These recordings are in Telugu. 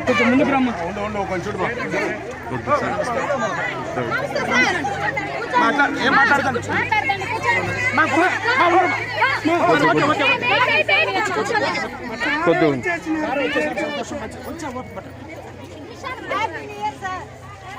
కొంచెం ముందుకు రమ్మ. ఉండు ఉండు కొంచెం చూడు ఏం మాట్లాడతాను? కొద్దిగా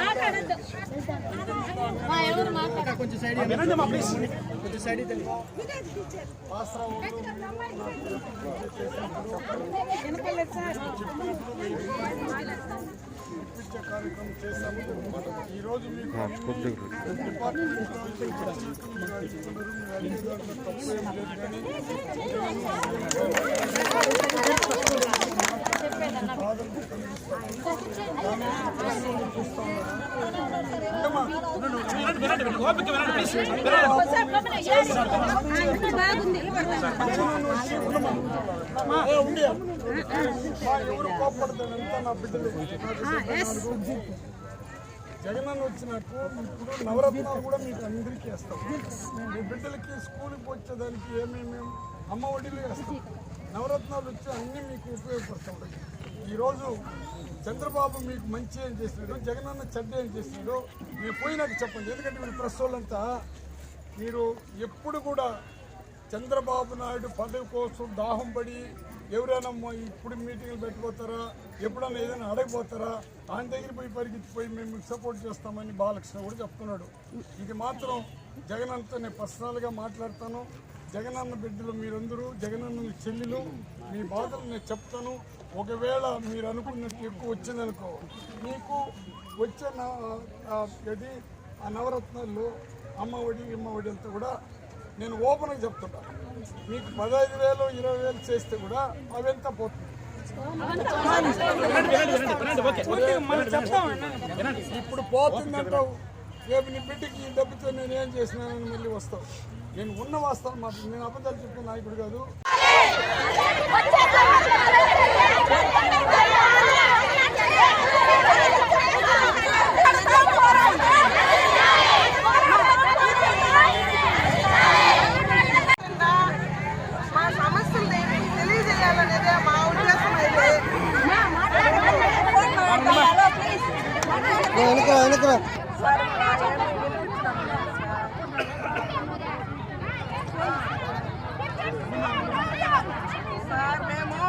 మాట్లాడద్దు కొంచెం సైడ్ కొంచెం సైడ్ అయితే కార్యక్రమం చేశాము. ఈరోజు మీకు ఓపిక వినండి ప్లీజ్ జగనన్న వచ్చినట్టు ఇప్పుడు నవరత్నాలు కూడా మీకు అందరికీ వేస్తాం మీ బిడ్డలకి స్కూల్కి వచ్చేదానికి ఏమేమి అమ్మ ఒడిలు వేస్తాం నవరత్నాలు వచ్చి అన్నీ మీకు ఉపయోగపడతాయి ఈరోజు చంద్రబాబు మీకు మంచి ఏం చేసినాడు జగనన్న చెడ్డ ఏం చేసినాడు మీరు పోయినాక చెప్పండి. ఎందుకంటే మీరు ప్రెస్ వాళ్ళంతా మీరు ఎప్పుడు కూడా చంద్రబాబు నాయుడు పదవి కోసం దాహం పడి ఎవరైనా ఇప్పుడు మీటింగ్లు పెట్టిపోతారా ఎప్పుడైనా ఏదైనా అడగపోతారా ఆయన దగ్గర పోయి పరిగెత్తిపోయి మేము మీకు సపోర్ట్ చేస్తామని బాలకృష్ణ కూడా చెప్తున్నాడు. ఇది మాత్రం జగన్ అంతా నేను పర్సనల్గా మాట్లాడతాను. జగనన్న బిడ్డలు మీరందరూ జగనన్న చెల్లెలు మీ బాధలు నేను చెప్తాను. ఒకవేళ మీరు అనుకున్నట్టు ఎక్కువ వచ్చిందనుకో మీకు వచ్చే నా ఆ, ఇది ఆ నవరత్నాల్లో అమ్మ ఒడి ఇమ్మ ఒడి అంతా కూడా నేను ఓపెన్గా చెప్తుంటా. మీకు పదహైదు వేలు ఇరవై వేలు చేస్తే కూడా అవంతా పోతుంది? ఇప్పుడు పోతుందంటావు. రేపు నీ బిడ్డకి ఈ డబ్బుతో నేను ఏం చేసినానని మళ్ళీ వస్తావు. నేను ఉన్న వాస్తాను మాట నేను అబద్ధాలు చెప్పే నాయకుడు కాదు. మా సమస్యలు passar, meu amor.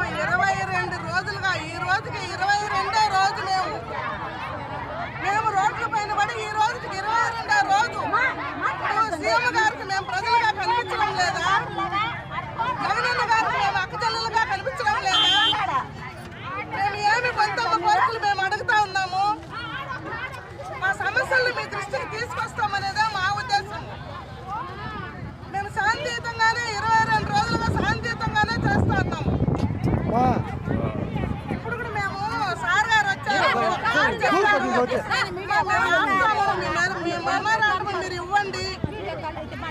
మీరు ఇవ్వండి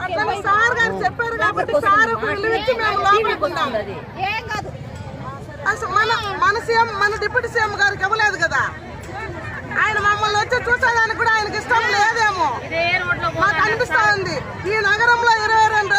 అట్లా సార్ గారు చెప్పారు కాబట్టి సార్ పిలిపించి మేము లోపలికి ఉన్నాము ఏం అసలు మన మన సీఎం మన డిప్యూటీ సీఎం గారికి ఇవ్వలేదు కదా. ఆయన మమ్మల్ని వచ్చి చూసేదానికి కూడా ఆయనకి ఇష్టం లేదేమో. మాకు అనిపిస్తా ఉంది. ఈ నగరంలో ఇరవై రెండు